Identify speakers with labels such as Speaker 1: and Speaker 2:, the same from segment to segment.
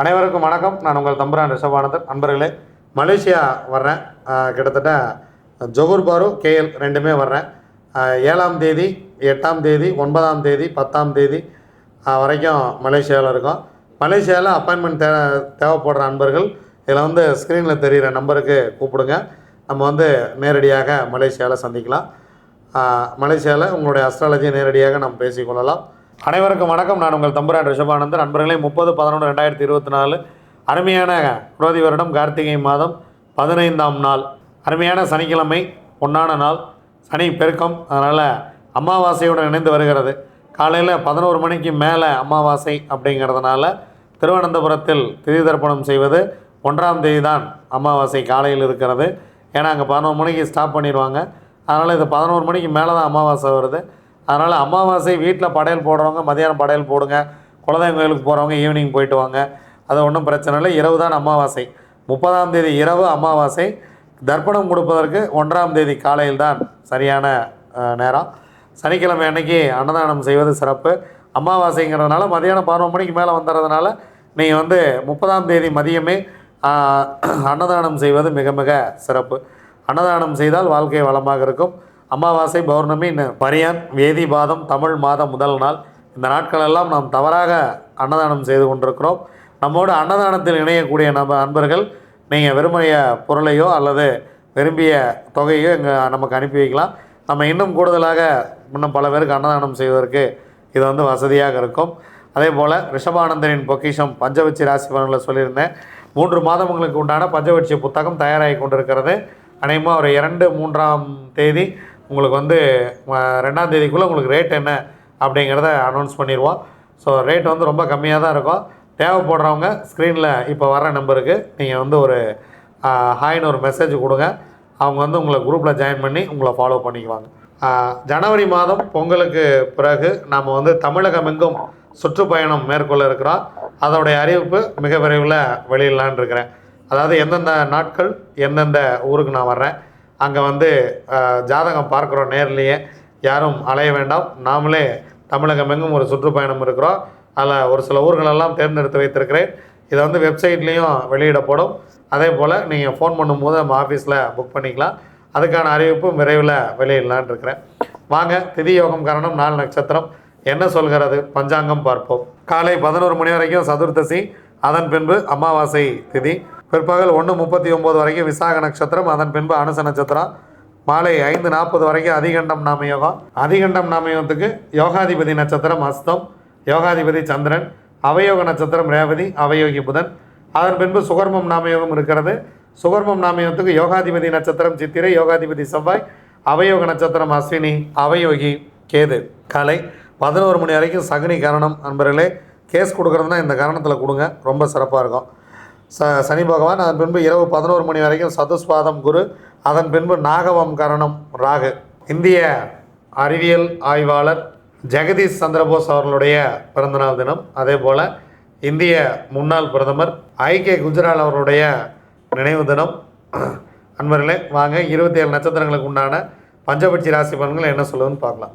Speaker 1: அனைவருக்கும் வணக்கம். நான் உங்கள் தம்புரான் ரிஷபானந்தன். நண்பர்களே மலேசியா வர்றேன். கிட்டத்தட்ட ஜொகூர் பாரு கேஎல் ரெண்டுமே வர்றேன். ஏழாம் தேதி எட்டாம் தேதி ஒன்பதாம் தேதி பத்தாம் தேதி வரைக்கும் மலேசியாவில் இருக்கோம். மலேசியாவில் அப்பாயின்மெண்ட் தே தேவைப்படுற நண்பர்கள் இதில் வந்து ஸ்க்ரீனில் தெரிகிற நம்பருக்கு கூப்பிடுங்க. நம்ம வந்து நேரடியாக மலேசியாவில் சந்திக்கலாம். மலேசியாவில் உங்களுடைய அஸ்ட்ராலஜியை நேரடியாக நாம் பேசிக்கொள்ளலாம் அனைவருக்கும் வணக்கம். நான் உங்கள் தம்புரான் ரிஷபானந்தன். நண்பர்களே முப்பது பதினொன்று ரெண்டாயிரத்தி இருபத்தி நாலு அருமையான குரோதி வருடம் கார்த்திகை மாதம் பதினைந்தாம் நாள். அருமையான சனிக்கிழமை பொன்னான நாள் சனி பெருக்கம் அதனால் அமாவாசையுடன் இணைந்து வருகிறது. காலையில் பதினோரு மணிக்கு மேலே அமாவாசை அப்படிங்கிறதுனால திருவனந்தபுரத்தில் திதி தர்ப்பணம் செய்வது ஒன்றாம் தேதி தான் அமாவாசை காலையில் இருக்கிறது. ஏன்னா அங்கே பதினோரு மணிக்கு ஸ்டாப் பண்ணிடுவாங்க. அதனால் இது பதினோரு மணிக்கு மேலே தான் அமாவாசை வருது. அதனால் அமாவாசை வீட்டில் படையல் போடுறவங்க மதியானம் படையல் போடுங்க. குலதெய்வம் கோயிலுக்கு போகிறவங்க ஈவினிங் போயிட்டு வாங்க. அது ஒன்றும் பிரச்சனை இல்லை. இரவு தான் அமாவாசை. முப்பதாம் தேதி இரவு அமாவாசை. தர்ப்பணம் கொடுப்பதற்கு ஒன்றாம் தேதி காலையில் தான் சரியான நேரம். சனிக்கிழமை அன்னைக்கு அன்னதானம் செய்வது சிறப்பு. அமாவாசைங்கிறதுனால மதியானம் பதினொரு மணிக்கு மேலே வந்துடுறதுனால நீங்கள் வந்து முப்பதாம் தேதி மதியமே அன்னதானம் செய்வது மிக மிக சிறப்பு. அன்னதானம் செய்தால் வாழ்க்கை வளமாக இருக்கும். அமாவாசை பௌர்ணமி ந- பரியான் வேதி பாதம் தமிழ் மாதம் முதல் நாள். இந்த நாட்களெல்லாம் நாம் தவறாக அன்னதானம் செய்து கொண்டிருக்கிறோம். நம்மோடு அன்னதானத்தில் இணையக்கூடிய நம்ம அன்பர்கள் நீங்கள் விரும்பிய பொருளையோ அல்லது விரும்பிய தொகையோ இங்கே நமக்கு அனுப்பி வைக்கலாம். நம்ம இன்னும் கூடுதலாக இன்னும் பல பேருக்கு அன்னதானம் செய்வதற்கு இது வந்து வசதியாக இருக்கும். அதே போல் ரிஷபானந்தரின் பொக்கிஷம் பஞ்சவட்சி ராசி பலன்களை சொல்லியிருந்தேன். மூன்று மாதங்களுக்கு உண்டான பஞ்சவட்சி புத்தகம் தயாராகி கொண்டிருக்கிறது. அநேகமாக ஒரு இரண்டு மூன்றாம் தேதி உங்களுக்கு வந்து ரெண்டாம் தேதிக்குள்ளே உங்களுக்கு ரேட் என்ன அப்படிங்கிறத அனௌன்ஸ் பண்ணிடுவோம் ஸோ ரேட் வந்து ரொம்ப கம்மியாக தான் இருக்கும். தேவைப்படுறவங்க ஸ்க்ரீனில் இப்போ வர நம்பருக்கு நீங்கள் வந்து ஒரு ஹாய்னு ஒரு மெசேஜ் கொடுங்க. அவங்க வந்து உங்களை குரூப்பில் ஜாயின் பண்ணி உங்களை ஃபாலோ பண்ணிக்குவாங்க. ஜனவரி மாதம் பொங்கலுக்கு பிறகு நாம் வந்து தமிழகம் எங்கும் சுற்றுப்பயணம் மேற்கொள்ள இருக்கிறோம். அதோடைய அறிவிப்பு மிக விரைவில் வெளியிடலான் இருக்கிறேன். அதாவது எந்தெந்த நாட்கள் எந்தெந்த ஊருக்கு நான் வர்றேன். அங்கே வந்து ஜாதகம் பார்க்குறோம் நேர்லேயே. யாரும் அலைய வேண்டாம். நாமளே தமிழகமெங்கும் ஒரு சுற்றுப்பயணம் இருக்கிறோம். அதில் ஒரு சில ஊர்களெல்லாம் தேர்ந்தெடுத்து வைத்திருக்கிறேன். இதை வந்து வெப்சைட்லேயும் வெளியிடப்படும். அதே போல் நீங்கள் ஃபோன் பண்ணும்போது நம்ம ஆஃபீஸில் புக் பண்ணிக்கலாம். அதுக்கான அறிவிப்பும் விரைவில் வெளியிடலான் இருக்கிறேன். வாங்க திதி யோகம் காரணம் நாலு நட்சத்திரம். என்ன சொல்கிறது? பஞ்சாங்கம் பார்ப்போம். காலை பதினோரு மணி வரைக்கும் சதுர்த்தசி. அதன் பின்பு அமாவாசை திதி. பிற்பகல் ஒன்று முப்பத்தி ஒம்பது வரைக்கும் விசாக நட்சத்திரம் அதன் பின்பு அனுச நட்சத்திரம். மாலை ஐந்து நாற்பது வரைக்கும் அதிகண்டம் நாம யோகம். அதிகண்டம் நாம யோகத்துக்கு யோகாதிபதி நட்சத்திரம் அஸ்தம் யோகாதிபதி சந்திரன் அவயோக நட்சத்திரம் ரேவதி அவயோகி புதன். அதன் பின்பு சுகர்மம் நாமயோகம் இருக்கிறது. சுகர்மம் நாமயோகத்துக்கு யோகாதிபதி நட்சத்திரம் சித்திரை யோகாதிபதி செவ்வாய் அவயோக நட்சத்திரம் அஸ்வினி அவயோகி கேது. காலை பதினோரு மணி வரைக்கும் சகுனி கரணம் நண்பர்களே கேஸ் கொடுக்குறதுனா இந்த கரணத்தில் கொடுங்க ரொம்ப சிறப்பாக இருக்கும். ச சனி பகவான் அதன் பின்பு இரவு பதினோரு மணி வரைக்கும் சதுஸ்வாதம் குரு அதன் பின்பு நாகவம் கரணம் ராகு. இந்திய அறிவியல் ஆய்வாளர் ஜெகதீஷ் சந்திரபோஸ் அவர்களுடைய பிறந்தநாள் தினம். அதே போல் இந்திய முன்னாள் பிரதமர் ஐகே குஜரால் அவருடைய நினைவு தினம். அன்பர்களே வாங்க இருபத்தி ஏழு நட்சத்திரங்களுக்கு உண்டான பஞ்சபட்சி ராசி பலன்கள் என்ன சொல்லுதுன்னு பார்க்கலாம்.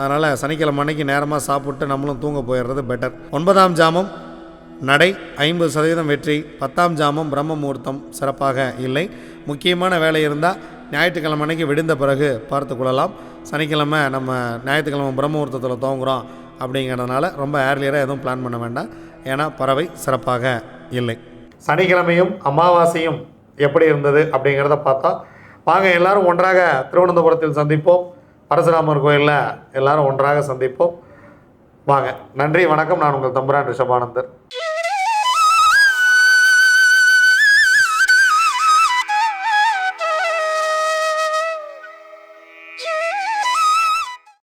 Speaker 1: அதனால் சனிக்கிழமை அன்னைக்கு நேரமாக சாப்பிட்டு நம்மளும் தூங்க போயிடுறது பெட்டர் ஒன்பதாம் ஜாமம் நடை ஐம்பது சதவீதம் வெற்றி. பத்தாம் ஜாமம் பிரம்ம முகூர்த்தம் சிறப்பாக இல்லை. முக்கியமான வேலை இருந்தால் ஞாயிற்றுக்கிழமை அன்னைக்கு விடுந்த பிறகு பார்த்து கொள்ளலாம். சனிக்கிழமை நம்ம ஞாயிற்றுக்கிழமை பிரம்ம முகூர்த்தத்தில் துவங்குறோம் அப்படிங்கிறதுனால ரொம்ப ஏர்லியராக எதுவும் பிளான் பண்ண வேண்டாம். ஏன்னா பறவை சிறப்பாக இல்லை. சனிக்கிழமையும் அமாவாசையும் எப்படி இருந்தது அப்படிங்கிறத பார்த்தா வாங்க எல்லாரும் ஒன்றாக திருவனந்தபுரத்தில் சந்திப்போம். பரசுராமர் கோயிலில் எல்லாரும் ஒன்றாக சந்திப்போம். வாங்க நன்றி வணக்கம். நான் உங்கள் தம்புரான் ரிஷபானந்தர்.